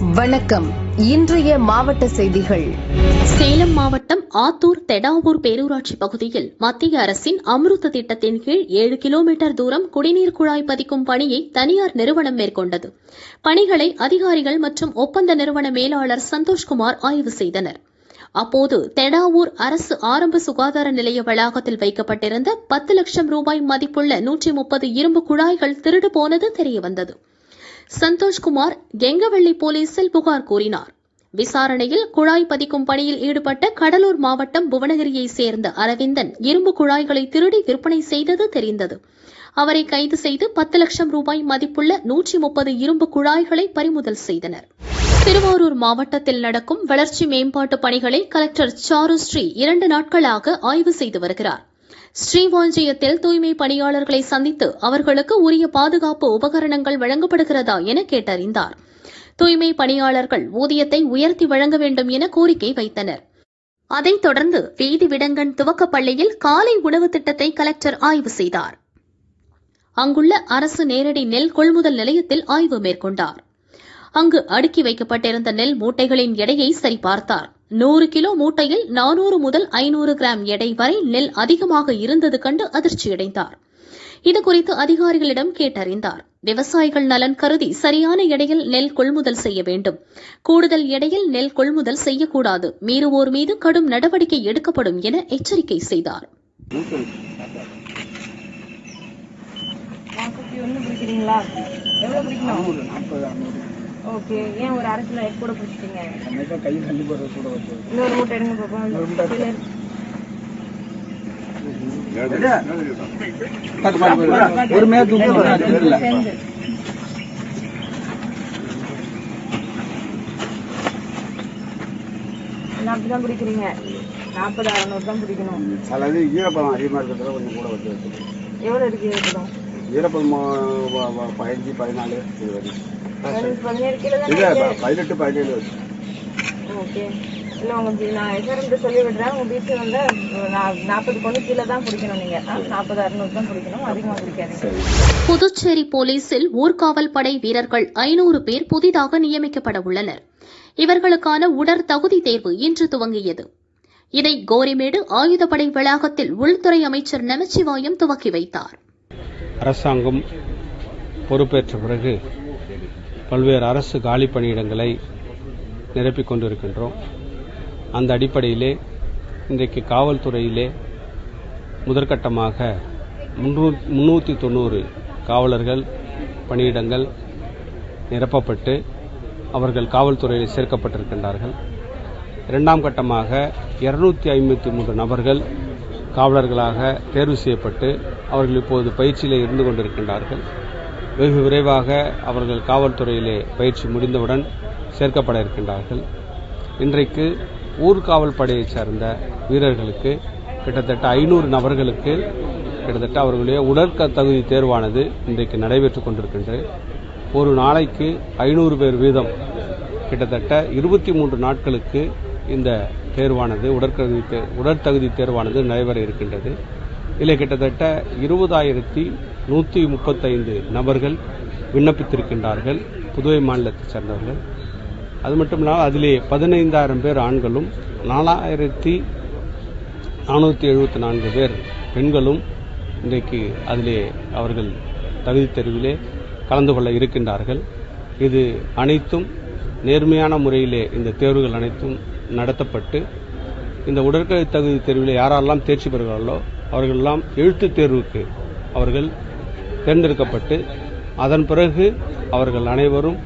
வணக்கம். இன்றைய மாவட்ட செய்திகள். சேலம் மாவட்டம் ஆத்தூர் தெடாவூர் பேரூராட்சி பகுதியில் மத்திய அரசின் அமிர்த திட்டத்தின் கீழ் ஏழு கிலோமீட்டர் தூரம் குடிநீர் குழாய் பதிக்கும் பணியை தனியார் நிறுவனம் மேற்கொண்டது. பணிகளை அதிகாரிகள் மற்றும் ஒப்பந்த நிறுவன மேலாளர் சந்தோஷ்குமார் ஆய்வு செய்தனர். அப்போது தெடாவூர் அரசு ஆரம்ப சுகாதார நிலைய வளாகத்தில் வைக்கப்பட்டிருந்த பத்து லட்சம் ரூபாய் மதிப்புள்ள நூற்றி முப்பது இரும்பு குழாய்கள் திருடு போனது தெரியவந்தது. சந்தோஷ்குமார் கெங்கவள்ளி போலீசில் புகார் கூறினார். விசாரணையில் குழாய் பதிக்கும் பணியில் ஈடுபட்ட கடலூர் மாவட்டம் புவனகிரியைச் சேர்ந்த அரவிந்தன் இரும்பு குழாய்களை திருடி விற்பனை செய்தது தெரிந்தது. அவரை கைது செய்து பத்து லட்சம் ரூபாய் மதிப்புள்ள நூற்றி முப்பது இரும்பு குழாய்களை பறிமுதல் செய்தனர். திருவாரூர் மாவட்டத்தில் நடக்கும் வளர்ச்சி மேம்பாட்டு பணிகளை கலெக்டர் சாருஸ்ரீ இரண்டு நாட்களாக ஆய்வு செய்து வருகிறார். ஸ்ரீவாஞ்சியத்தில் தூய்மை பணியாளர்களை சந்தித்து அவர்களுக்கு உரிய பாதுகாப்பு உபகரணங்கள் வழங்கப்படுகிறதா என கேட்டறிந்தார். தூய்மை பணியாளர்கள் ஊதியத்தை உயர்த்தி வழங்க வேண்டும் என கோரிக்கை வைத்தனர். அதைத் தொடர்ந்து வீதி விடங்கன் துவக்கப்பள்ளியில் காலை உணவு திட்டத்தை கலெக்டர் ஆய்வு செய்தார். அங்குள்ள அரசு நேரடி நெல் கொள்முதல் நிலையத்தில் ஆய்வு மேற்கொண்டார். அங்கு அடுக்கி வைக்கப்பட்டிருந்த நெல் மூட்டைகளின் எடையை சரிபார்த்தார். நூறு கிலோ மூட்டையில் நானூறு முதல் ஐநூறு கிராம் எடை வரை நெல் அதிகமாக இருந்தது கண்டு அதிர்ச்சியடைந்தார் இதுகுறித்து அதிகாரிகளிடம் கேட்டறிந்தார். விவசாயிகள் நலன் கருதி சரியான எடையில் நெல் கொள்முதல் செய்ய வேண்டும். கூடுதல் எடையில் நெல் கொள்முதல் செய்யக்கூடாது. மீறுவோர் மீது கடும் நடவடிக்கை எடுக்கப்படும் என எச்சரிக்கை செய்தார். ஒன்று பிடிக்கிறீங்களா எவ்வளோ பிடிக்கணும் ஓகே ஏன் ஒரு அரை கிலோ கூட பிடிச்சிட்டீங்க? கண்டிப்பா கை தள்ளி போடுறது கூட வந்து இன்னொரு மூட்டை எடுங்க பார்ப்போம் ஒரு மேல தூக்கல சேர்ந்து நாற்பது தான் பிடிக்கிறீங்க நாற்பது அறநூறு தான் பிடிக்கணும் சிலது ஈரப்பதம் அதிகமாக இருக்கிறதுல கொஞ்சம் கூட வந்து எவ்வளோ இருக்கு ஈரப்பதம்? ம- வ- வ- பதினஞ்சு பதினாலு இது வரைக்கும் பதினஞ்சு பதினேழு கிலோ இல்ல தானே ப- பதினெட்டு பதினேழு வச்சு. ஓகே. இல்லை உங்க பி- நான் எஸ்ஆர்எம் சொல்லி விடுறேன் உங்க பீச்சு வந்து நான் நாற்பது கொண்டு கீழே தான் பிடிக்கணும் நீங்க. நாற்பது அறுநூறு தான் பிடிக்கணும். அதிகமாக பிடிக்காதீங்க. புதுச்சேரி போலீசில் ஊர்காவல் படை வீரர்கள் ஐநூறு பேர் புதிதாக நியமிக்கப்பட உள்ளனர். இவர்களுக்கான உடற் தகுதி தேர்வு இன்று துவங்கியது. இதை கோரிமேடு ஆயுதப்படை வளாகத்தில் உள்துறை அமைச்சர் நமச்சிவாயம் துவக்கி வைத்தார். அரசாங்கம் பொறுப்பேற்ற பிறகு பல்வேறு அரசு காலி பணியிடங்களை நிரப்பிக் கொண்டிருக்கின்றோம். அந்த அடிப்படையிலே இன்றைக்கு காவல்துறையிலே முதற்கட்டமாக முன்னூ- முன்னூற்றி தொண்ணூறு காவலர்கள் பணியிடங்கள் நிரப்பப்பட்டு அவர்கள் காவல்துறையில் சேர்க்கப்பட்டிருக்கின்றார்கள். இரண்டாம் கட்டமாக இருநூத்தி ஐம்பத்தி மூன்று நபர்கள் காவலர்களாக தேர்வு செய்யப்பட்டு அவர்கள் இப்போது பயிற்சியில் இருந்து கொண்டிருக்கின்றார்கள். வெகு விரைவாக அவர்கள் காவல்துறையிலே பயிற்சி முடிந்தவுடன் சேர்க்கப்பட இருக்கின்றார்கள். இன்றைக்கு ஊர்காவல் படையைச் சார்ந்த வீரர்களுக்கு கிட்டத்தட்ட ஐநூறு நபர்களுக்கு கிட்டத்தட்ட அவர்களுடைய உடற்க தகுதி தேர்வானது இன்றைக்கு நடைபெற்றுக் கொண்டிருக்கின்றது. ஒரு நாளைக்கு ஐநூறு பேர் வீதம் கிட்டத்தட்ட இருபத்தி மூன்று நாட்களுக்கு இந்த தேர்வானது உடற்கல்வி தே- உடற்தகுதி தேர்வானது நடைபெற இருக்கின்றது. இதில் கிட்டத்தட்ட இருபதாயிரத்தி நூற்றி முப்பத்தைந்து நபர்கள் விண்ணப்பித்திருக்கின்றார்கள் புதுவை மாநிலத்தைச் சேர்ந்தவர்கள். அது மட்டும் இல்லாமல் அதிலே பதினைந்தாயிரம் பேர் ஆண்களும் நாலாயிரத்தி நானூற்றி எழுபத்தி நான்கு பேர் பெண்களும் இன்றைக்கு அதிலே அவர்கள் தகுதி தேர்விலே கலந்து கொள்ள இருக்கின்றார்கள். இது அனைத்தும் நேர்மையான முறையிலே இந்த தேர்வுகள் அனைத்தும் நடத்தப்பட்டு இந்த உடற்கல்வி தகுதி தேர்விலே யாரெல்லாம் தேர்ச்சி பெறுகிறார்களோ அவர்களெல்லாம் எழுத்துத் தேர்வுக்கு அவர்கள் தேர்ந்தெடுக்கப்பட்டு அதன் பிறகு அவர்கள் அனைவரும்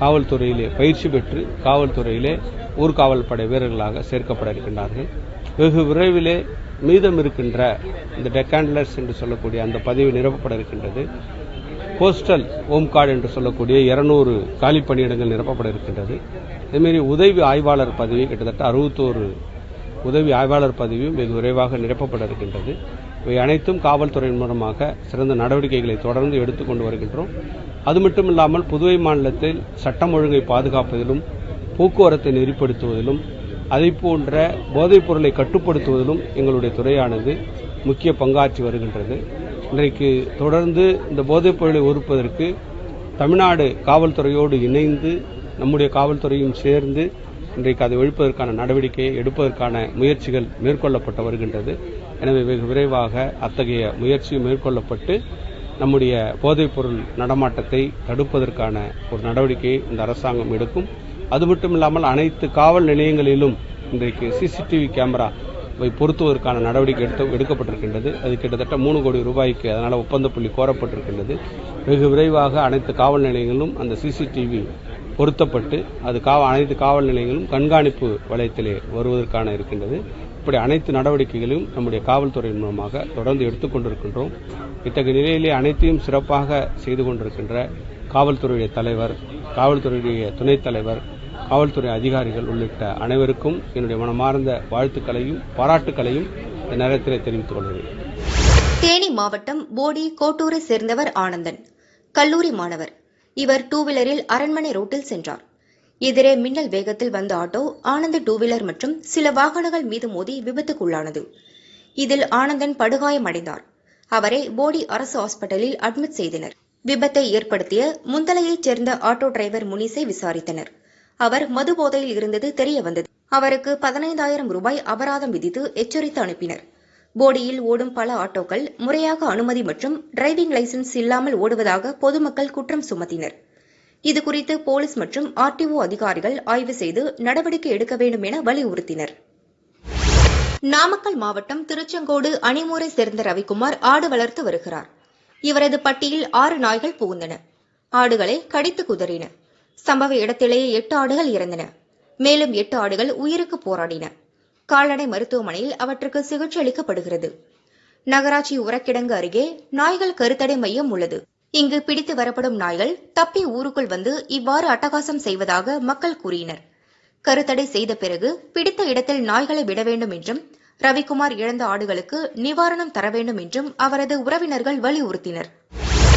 காவல்துறையிலே பயிற்சி பெற்று காவல்துறையிலே ஊர்காவல் படை வீரர்களாக சேர்க்கப்பட இருக்கின்றார்கள். வெகு விரைவிலே மீதம் இருக்கின்ற இந்த டெக்காண்டலர்ஸ் என்று சொல்லக்கூடிய அந்த பதவி நிரப்பப்பட இருக்கின்றது. போஸ்டல் ஹோம் கார்டு என்று சொல்லக்கூடிய இருநூறு காலி பணியிடங்கள் நிரப்பப்பட இருக்கின்றது. இதேமாரி உதவி ஆய்வாளர் பதவி கிட்டத்தட்ட அறுபத்தோரு உதவி ஆய்வாளர் பதவியும் வெகு விரைவாக நிரப்பப்பட இருக்கின்றது. இவை அனைத்தும் காவல்துறையின் மூலமாக சிறந்த நடவடிக்கைகளை தொடர்ந்து எடுத்துக்கொண்டு வருகின்றோம். அது மட்டும் இல்லாமல் புதுவை மாநிலத்தில் சட்டம் ஒழுங்கை பாதுகாப்பதிலும் போக்குவரத்தை நெறிப்படுத்துவதிலும் அதை போன்ற போதைப் பொருளை கட்டுப்படுத்துவதிலும் எங்களுடைய துறையானது முக்கிய பங்காற்றி வருகின்றது. இன்றைக்கு தொடர்ந்து இந்த போதைப் பொருளை ஒழிப்பதற்கு தமிழ்நாடு காவல்துறையோடு இணைந்து நம்முடைய காவல்துறையும் சேர்ந்து இன்றைக்கு அதை ஒழிப்பதற்கான நடவடிக்கையை எடுப்பதற்கான முயற்சிகள் மேற்கொள்ளப்பட்டு வருகின்றது. எனவே வெகு விரைவாக அத்தகைய முயற்சி மேற்கொள்ளப்பட்டு நம்முடைய போதைப்பொருள் நடமாட்டத்தை தடுப்பதற்கான ஒரு நடவடிக்கையை இந்த அரசாங்கம் எடுக்கும். அது மட்டும் இல்லாமல் அனைத்து காவல் நிலையங்களிலும் இன்றைக்கு சிசிடிவி கேமரா வை பொருத்துவதற்கான நடவடிக்கை எடுத்து எடுக்கப்பட்டிருக்கின்றது. அது கிட்டத்தட்ட மூணு கோடி ரூபாய்க்கு அதனால் ஒப்பந்த புள்ளி கோரப்பட்டிருக்கின்றது. வெகு விரைவாக அனைத்து காவல் நிலையங்களிலும் அந்த சிசிடிவி பொருத்தப்பட்டு அது காவ அனைத்து காவல் நிலையங்களும் கண்காணிப்பு வலயத்திலே வருவதற்கான இருக்கின்றது. இப்படி அனைத்து நடவடிக்கைகளையும் நம்முடைய காவல்துறையின் மூலமாக தொடர்ந்து எடுத்துக்கொண்டிருக்கின்றோம் இத்தகைய நிலையிலே அனைத்தையும் சிறப்பாக செய்து கொண்டிருக்கின்ற காவல்துறையுடைய தலைவர் காவல்துறையுடைய துணைத் தலைவர் காவல்துறை அதிகாரிகள் உள்ளிட்ட அனைவருக்கும் என்னுடைய மனமார்ந்த வாழ்த்துக்களையும் பாராட்டுக்களையும் இந்த நேரத்தில் தெரிவித்துக் கொள்கிறேன். தேனி மாவட்டம் போடி கோட்டூரை சேர்ந்தவர் ஆனந்தன். கல்லூரி மாணவர். இவர் டூ வீலரில் அரண்மனை ரோட்டில் சென்றார். எதிரே மின்னல் வேகத்தில் வந்த ஆட்டோ ஆனந்த் டூ வீலர் மற்றும் சில வாகனங்கள் மீது மோதி விபத்துக்குள்ளானது. இதில் ஆனந்தன் படுகாயமடைந்தார். அவரை போடி அரசு ஹாஸ்பிட்டலில் அட்மிட் செய்தனர். விபத்தை ஏற்படுத்திய முந்தலையைச் சேர்ந்த ஆட்டோ டிரைவர் முனிஸை விசாரித்தனர். அவர் மது போதையில் இருந்தது தெரிய வந்தது அவருக்கு பதினைந்தாயிரம் ரூபாய் அபராதம் விதித்து எச்சரித்து அனுப்பினர். போடியில் ஓடும் பல ஆட்டோக்கள் முறையாக அனுமதி மற்றும் டிரைவிங் லைசன்ஸ் இல்லாமல் ஓடுவதாக பொதுமக்கள் குற்றம் சுமத்தினர். இதுகுறித்து போலீஸ் மற்றும் ஆர்டிஓ அதிகாரிகள் ஆய்வு செய்து நடவடிக்கை எடுக்க வேண்டும் என வலியுறுத்தினர். நாமக்கல் மாவட்டம் திருச்செங்கோடு அணிமூரை சேர்ந்த ரவிக்குமார் ஆடு வளர்த்து வருகிறார். இவரது பட்டியில் ஆறு நாய்கள் புகுந்தன. ஆடுகளை கடித்து குதறின. சம்பவ இடத்திலேயே எட்டு ஆடுகள் இறந்தன. மேலும் எட்டு ஆடுகள் உயிருக்கு போராடின. கால்நடை மருத்துவமனையில் அவற்றுக்கு சிகிச்சை அளிக்கப்படுகிறது. நகராட்சி உரக்கிடங்கு அருகே நாய்கள் கருத்தடை மையம் உள்ளது. இங்கு பிடித்து வரப்படும் நாய்கள் தப்பி ஊருக்குள் வந்து இவ்வாறு அட்டகாசம் செய்வதாக மக்கள் கூறினர். கருத்தடை செய்த பிறகு பிடித்த இடத்தில் நாய்களை விட வேண்டும் என்றும் ரவிக்குமார் இழந்த ஆடுகளுக்கு நிவாரணம் தர வேண்டும் என்றும் அவரது உறவினர்கள் வலியுறுத்தினர்.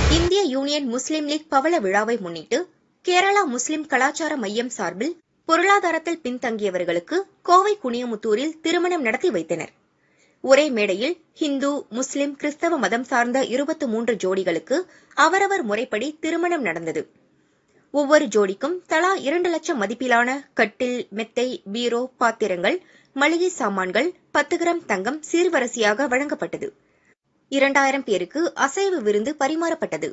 இந்திய யூனியன் முஸ்லீம் லீக் பவள விழாவை முன்னிட்டு கேரளா முஸ்லிம் கலாச்சார மையம் சார்பில் பொருளாதாரத்தில் பின்தங்கியவர்களுக்கு கோவை குனியமுத்தூரில் திருமணம் நடத்தி வைத்தனர். ஒரே மேடையில் ஹிந்து முஸ்லிம் கிறிஸ்தவ மதம் சார்ந்த இருபத்து மூன்று ஜோடிகளுக்கு அவரவர் முறைப்படி திருமணம் நடந்தது. ஒவ்வொரு ஜோடிக்கும் தலா இரண்டு லட்சம் மதிப்பிலான கட்டில் மெத்தை பீரோ பாத்திரங்கள் மளிகை சாமான்கள் பத்து கிராம் தங்கம் சீர்வரிசையாக வழங்கப்பட்டது. இரண்டாயிரம் பேருக்கு அசைவு விருந்து பரிமாறப்பட்டது.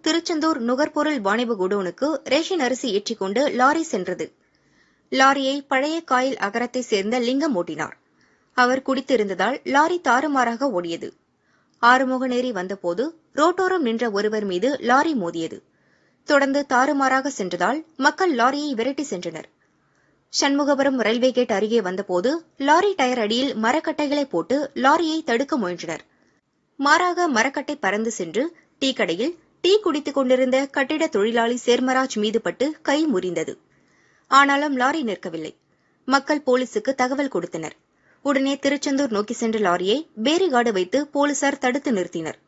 திருச்செந்தூர் நுகர்பொருள் வாணிப குடோனுக்கு ரேஷன் அரிசி ஏற்றிக்கொண்டு லாரி சென்றது. லாரியை பழைய காயில் அகரத்தை சேர்ந்த லிங்கம் ஓட்டினார். அவர் குடித்திருந்ததால் லாரி தாறுமாறாக ஓடியது. ஆறுமுகநேரி வந்தபோது ரோட்டோரம் நின்ற ஒருவர் மீது லாரி மோதியது. தொடர்ந்து தாறுமாறாக சென்றதால் மக்கள் லாரியை விரட்டி சென்றனர். சண்முகபுரம் ரயில்வே கேட் அருகே வந்தபோது லாரி டயர் அடியில் மரக்கட்டைகளை போட்டு லாரியை தடுக்க முயன்றனர். மாறாக மரக்கட்டை பறந்து சென்று டீ கடையில் டீ குடித்துக் கொண்டிருந்த கட்டிட தொழிலாளி சேர்மராஜ் மீது பட்டு கை முறிந்தது. ஆனாலும் லாரி நிற்கவில்லை. மக்கள் போலீசுக்கு தகவல் கொடுத்தனர். உடனே திருச்செந்தூர் நோக்கி சென்ற லாரியை பேரிகாடு வைத்து போலீசார் தடுத்து நிறுத்தினர்.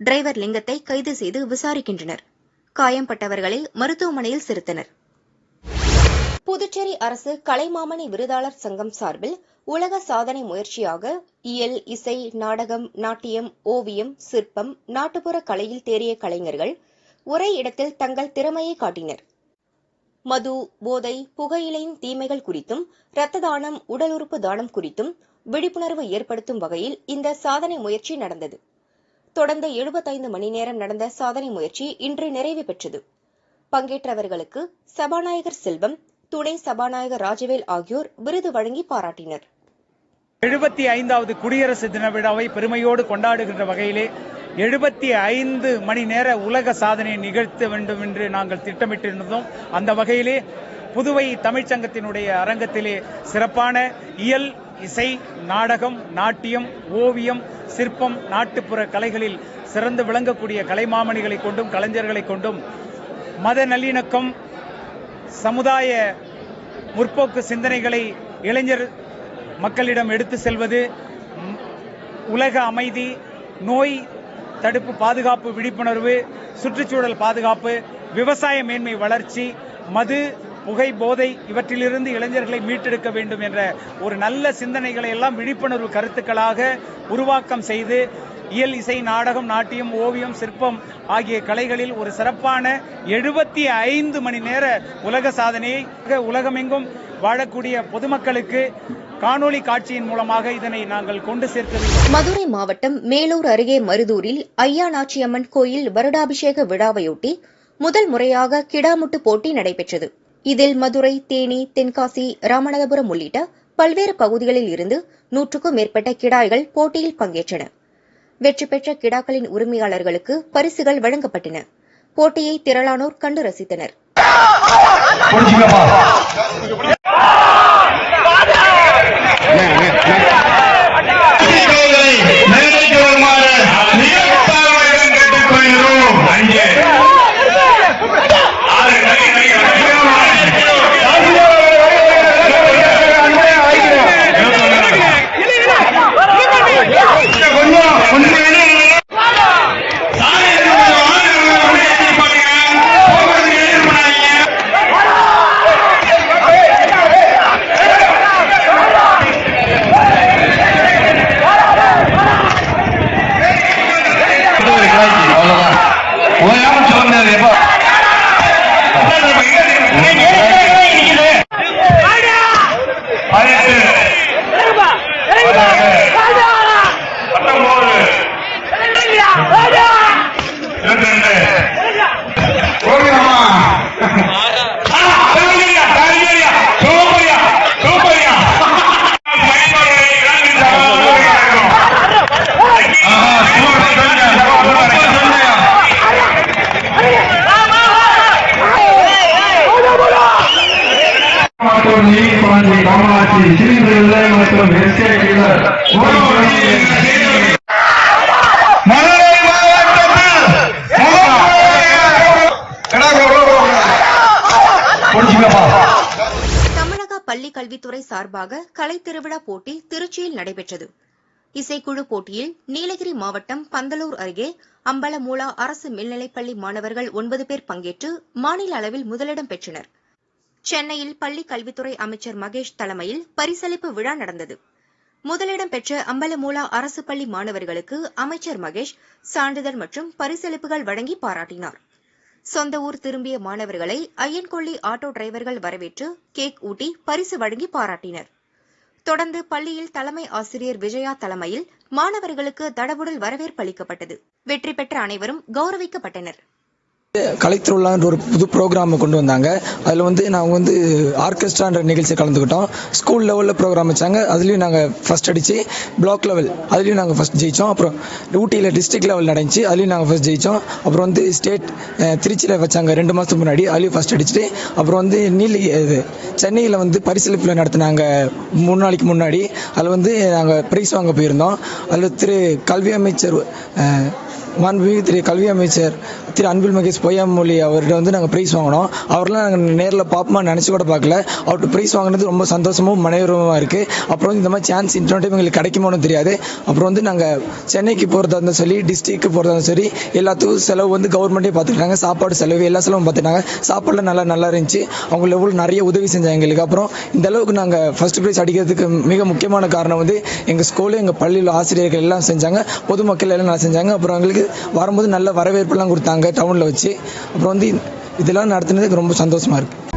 டிரைவர் லிங்கத்தை கைது செய்து விசாரிக்கின்றனர். காயம்பட்டவர்களை மருத்துவமனையில் சேர்த்தனர் புதுச்சேரி அரசு கலைமாமணி விருதாளர் சங்கம் சார்பில் உலக சாதனை முயற்சியாக இயல் இசை நாடகம் நாட்டியம் ஓவியம் சிற்பம் நாட்டுப்புற கலையில் தேறிய கலைஞர்கள் ஒரே இடத்தில் தங்கள் திறமையை காட்டினர். மது போதை புகையிலையின் தீமைகள் குறித்தும் இரத்த தானம் உடல் உறுப்பு தானம் குறித்தும் விழிப்புணர்வு ஏற்படுத்தும் வகையில் இந்த சாதனை முயற்சி நடந்தது. தொடர்ந்து எழுபத்தைந்து மணி நேரம் நடந்த சாதனை முயற்சி இன்று நிறைவு பெற்றது. பங்கேற்றவர்களுக்கு சபாநாயகர் செல்வம் துணை சபாநாயகர் ராஜவேல் ஆகியோர் விருது வழங்கி பாராட்டினர். எழுபத்தி ஐந்தாவது குடியரசு தின விழாவை பெருமையோடு கொண்டாடுகின்ற வகையிலே எழுபத்தி ஐந்து மணி நேர உலக சாதனையை நிகழ்த்த வேண்டும் என்று நாங்கள் திட்டமிட்டிருந்தோம். அந்த வகையிலே புதுவை தமிழ்ச்சங்கத்தினுடைய அரங்கத்திலே சிறப்பான இயல் இசை நாடகம் நாட்டியம் ஓவியம் சிற்பம் நாட்டுப்புற கலைகளில் சிறந்து விளங்கக்கூடிய கலைமாமணிகளை கொண்டும் கலைஞர்களை கொண்டும் மத நல்லிணக்கம் சமுதாய முற்போக்கு சிந்தனைகளை இளைஞர் மக்களிடம் எடுத்து செல்வது உலக அமைதி நோய் தடுப்பு பாதுகாப்பு விழிப்புணர்வு சுற்றுச்சூழல் பாதுகாப்பு விவசாய மேன்மை வளர்ச்சி மது புகை போதை இவற்றிலிருந்து இளைஞர்களை மீட்டெடுக்க வேண்டும் என்ற ஒரு நல்ல சிந்தனைகளை எல்லாம் விழிப்புணர்வு கருத்துக்களாக உருவாக்கம் செய்து இயல் இசை நாடகம் நாட்டியம் ஓவியம் சிற்பம் ஆகிய கலைகளில் ஒரு சிறப்பான எழுபத்தி ஐந்து மணி நேர உலக சாதனையை உலகமெங்கும் வாழக்கூடிய பொதுமக்களுக்கு காணொலி காட்சியின் மூலமாக இதனை நாங்கள் கொண்டு சேர்த்தது மதுரை மாவட்டம் மேலூர் அருகே மருதூரில் ஐயாநாச்சியம்மன் கோயில் வருடாபிஷேக விழாவையொட்டி முதல் முறையாக கிடாமுட்டு போட்டி நடைபெற்றது. இதில் மதுரை தேனி தென்காசி ராமநாதபுரம் உள்ளிட்ட பல்வேறு பகுதிகளில் இருந்து நூற்றுக்கும் மேற்பட்ட கிடாய்கள் போட்டியில் பங்கேற்றன. வெற்றி பெற்ற கிடாக்களின் உரிமையாளர்களுக்கு பரிசுகள் வழங்கப்பட்டன. போட்டியை திரளானோர் கண்டு ரசித்தனர். மேடைக்கு கல்வித்துறை சார்பாக கலை திருவிழா போட்டி திருச்சியில் நடைபெற்றது. இசைக்குழு போட்டியில் நீலகிரி மாவட்டம் பந்தலூர் அருகே அம்பலமூலா அரசு மேல்நிலைப்பள்ளி மாணவர்கள் ஒன்பது பேர் பங்கேற்று மாநில அளவில் முதலிடம் பெற்றனர். சென்னையில் பள்ளி கல்வித்துறை அமைச்சர் மகேஷ் தலைமையில் பரிசளிப்பு விழா நடந்தது. முதலிடம் பெற்ற அம்பலமூலா அரசு பள்ளி மாணவர்களுக்கு அமைச்சர் மகேஷ் சான்றிதழ் மற்றும் பரிசளிப்புகள் வழங்கி பாராட்டினார். சொந்த ஊர் திரும்பிய மாணவர்களை ஐயன்கொள்ளி ஆட்டோ டிரைவர்கள் வரவேற்று கேக் ஊட்டி பரிசு வழங்கி பாராட்டினர். தொடர்ந்து பள்ளியில் தலைமை ஆசிரியர் விஜயா தலைமையில் மாணவர்களுக்கு தடபுடல் வரவேற்பு அளிக்கப்பட்டது. வெற்றி பெற்ற அனைவரும் கௌரவிக்கப்பட்டனர். கலைத்திருவிழான்ற ஒரு புது ப்ரோக்ராமை கொண்டு வந்தாங்க. அதில் வந்து நாங்கள் வந்து ஆர்கெஸ்ட்ரான்ற நிகழ்ச்சி கலந்துக்கிட்டோம். ஸ்கூல் லெவலில் ப்ரோக்ராம் வச்சாங்க. அதுலேயும் நாங்கள் ஃபஸ்ட் அடித்து பிளாக் லெவல் அதுலேயும் நாங்கள் ஃபஸ்ட் ஜெயித்தோம் அப்புறம் ஊட்டியில் டிஸ்ட்ரிக்ட் லெவல் நடந்துச்சு. அதுலேயும் நாங்கள் ஃபஸ்ட் ஜெயித்தோம் அப்புறம் வந்து ஸ்டேட் திருச்சியில் வச்சாங்க ரெண்டு மாதத்துக்கு முன்னாடி. அதுலேயும் ஃபஸ்ட் அடிச்சுட்டு அப்புறம் வந்து நீலி இது சென்னையில் வந்து பரிசளிப்பில் நடத்தினாங்க மூணு நாளைக்கு முன்னாடி. அதில் வந்து நாங்கள் ப்ரைஸ் வாங்க போயிருந்தோம். அதில் திரு கல்வி அமைச்சர் மாண்புமிகு திரு கல்வி அமைச்சர் திரு அன்பில் மகேஷ் பொய்யாமொழி அவர்கிட்ட வந்து நாங்கள் ப்ரைஸ் வாங்கினோம். அவரெல்லாம் நாங்கள் நேரில் பார்ப்போமா நினச்சி கூட பார்க்கல அவர்கிட்ட ப்ரைஸ் வாங்கினது ரொம்ப சந்தோஷமும் மனைவரமாக இருக்குது அப்புறம் வந்து இந்த மாதிரி சான்ஸ் இன்னொரு டைம் எங்களுக்கு கிடைக்குமோன்னு தெரியாது. அப்புறம் வந்து நாங்கள் சென்னைக்கு போகிறதா இருந்தாலும் சரி டிஸ்ட்ரிக்கு போகிறதா இருந்தாலும் சரி எல்லாத்துக்கும் செலவு வந்து கவர்மெண்ட்டே பார்த்துக்கிட்டாங்க சாப்பாடு செலவு எல்லா செலவும் பார்த்துட்டாங்க சாப்பாடுலாம் நல்லா நல்லா இருந்துச்சு. அவங்க எவ்வளோ நிறைய உதவி செஞ்சாங்க எங்களுக்கு. அப்புறம் இந்த அளவுக்கு நாங்கள் ஃபஸ்ட் ப்ரைஸ் அடிக்கிறதுக்கு மிக முக்கியமான காரணம் வந்து எங்கள் ஸ்கூலு எங்கள் பள்ளியில் ஆசிரியர்கள் எல்லாம் செஞ்சாங்க. பொதுமக்கள் எல்லாம் நல்லா செஞ்சாங்க. அப்புறம் எங்களுக்கு வரும்போது நல்ல வரவேற்பெல்லாம் கொடுத்தாங்க டவுனில் வச்சு. அப்புறம் வந்து இதெல்லாம் நடத்துனதுக்கு ரொம்ப சந்தோஷமா இருக்குது